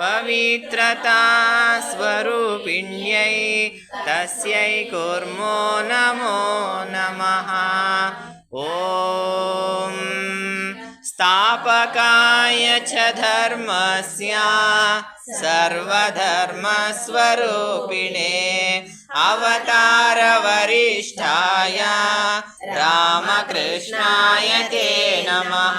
पवित्रता स्वरूपिण्यै तस्यै कुर्मो नमो नमः ॐ स्थापकाय च धर्मस्य सर्वधर्मस्वरूपिणे अवतारवरिष्ठाय रामकृष्णाय ते नमः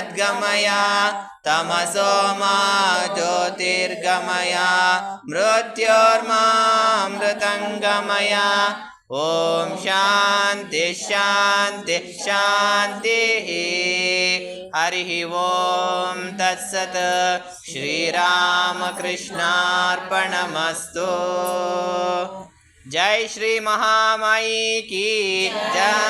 सद्गमय तमसो मा ज्योतिर्गमय मृत्योर्मामृतङ्गमय ॐ शान्ति शान्ति शान्तिः। हरिः ॐ तत्सत्। श्रीरामकृष्णार्पणमस्तु। जय श्री की जय